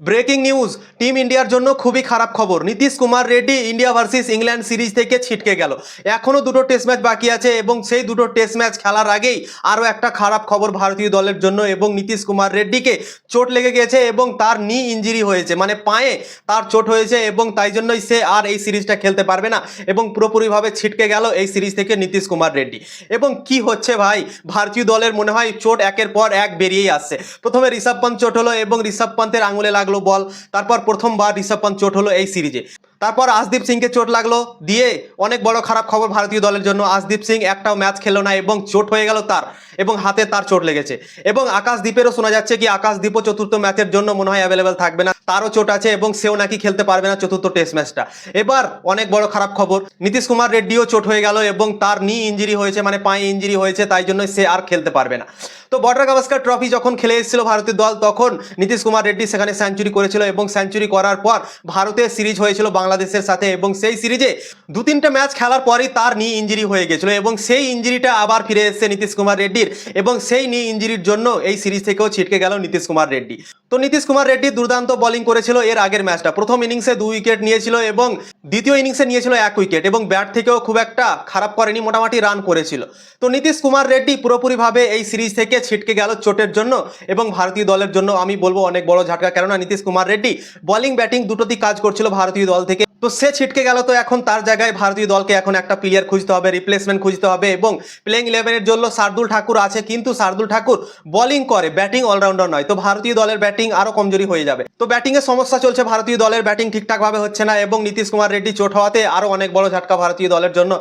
Breaking news, team ইন্ডিয়ার জন্য খুবই খারাপ খবর। Nitish Kumar Reddy India versus England series থেকে ছিটকে গেল। এখনও দুটো টেস্ট ম্যাচ বাকি আছে এবং সেই দুটো টেস্ট ম্যাচ খেলার আগেই আরও একটা খারাপ খবর ভারতীয় দলের জন্য এবং নীতিশ কুমার রেড্ডিকে চোট লেগে গেছে এবং তার নি ইঞ্জুরি হয়েছে। মানে পায়ে তার চোট হয়েছে এবং তাই জন্যই সে আর এই সিরিজটা খেলতে পারবে না এবং পুরোপুরিভাবে ছিটকে গেল এই সিরিজ থেকে নীতিশ কুমার রেড্ডি। এবং কি হচ্ছে ভাই? ভারতীয় দলের মনে হয় চোট একের পর এক বেরিয়েই আসছে। প্রথমে ঋষভ পন্ত চোট হলো এবং ঋষভ পন্থের আঙুলে লাগল বল। তারপর প্রথমবার ঋষভ পান্থ চোট হলো এই সিরিজে। তারপর আশদীপ সিংকে চোট লাগল দিয়ে অনেক বড় খারাপ খবর ভারতীয় দলের জন্য আশদীপ সিং একটাও ম্যাচ খেলো না এবং চোট হয়ে গেল তার এবং হাতে তার চোট লেগেছে এবং আকাশদীপেরও শোনা যাচ্ছে কি আকাশদীপও চতুর্থ ম্যাচের জন্য মনে হয় অ্যাভেলেবেল থাকবে না। তারও চোট আছে এবং সেও নাকি খেলতে পারবে না চতুর্থ টেস্ট ম্যাচটা এবার অনেক বড় খারাপ খবর, নীতিশ কুমার রেড্ডিও চোট হয়ে গেল এবং তার নি ইঞ্জুরি হয়েছে মানে পায়ে ইঞ্জুরি হয়েছে, তাই জন্য সে আর খেলতে পারবে না। তো বর্ডার গাভাস্কার ট্রফি যখন খেলে এসেছিল ভারতীয় দল, তখন নীতিশ কুমার রেড্ডি সেখানে সেঞ্চুরি করেছিল এবং সেঞ্চুরি করার পর ভারতের সিরিজ হয়েছিল বাংলাদেশের সাথে এবং সেই সিরিজে দু তিনটে ম্যাচ খেলার পরই তার নি ইঞ্জুরি হয়ে গেছিল এবং সেই ইঞ্জুরিটা আবার ফিরে এসেছে নীতিশ কুমার রেড্ডির এবং সেই নি ইঞ্জুরির জন্য এই সিরিজ থেকেও ছিটকে গেল নীতিশ কুমার রেড্ডি। তো নীতিশ কুমার রেড্ডি দুর্দান্ত বোলিং করেছিল এর আগের ম্যাচটা। প্রথম ইনিংসে দুই উইকেট নিয়েছিল এবং দ্বিতীয় ইনিংসে নিয়েছিল এক উইকেট এবং ব্যাট থেকেও খুব একটা খারাপ করেনি, মোটামুটি রান করেছিল। তো নীতিশ কুমার রেড্ডি পুরোপুরিভাবে এই সিরিজ থেকে ছিটকে গেল চোটের জন্য এবং ভারতীয় দলের জন্য আমি বলব অনেক বড় ঝাটকা। কেননা নীতিশ কুমার রেড্ডি বোলিং ব্যাটিং দুটোতেই কাজ করছিল ভারতীয় দল থেকে। তো সে ছিটকে গেল, তো এখন তার জায়গায় ভারতীয় দলকে এখন একটা প্লেয়ার খুঁজতে হবে রিপ্লেসমেন্ট খুঁজতে হবে এবং প্লেইং ইলেভেনের জন্য শার্দুল ঠাকুর আছে, কিন্তু শার্দুল ঠাকুর বোলিং করে ব্যাটিং অলরাউন্ডার নয়। তো ভারতীয় দলের ব্যাটিং আরও কমজোরি হয়ে যাবে। তো ব্যাটিংয়ের সমস্যা চলছে, ভারতীয় দলের ব্যাটিং ঠিকঠাকভাবে হচ্ছে না এবং নীতিশ কুমার রেড্ডি চোট হওয়াতে আরও অনেক বড় ঝাটকা ভারতীয় দলের জন্য।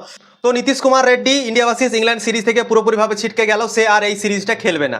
তো Nitish Kumar Reddy India versus England series থেকে পুরোপুরিভাবে ছিটকে গেল, সে আর এই সিরিজটা খেলবে না।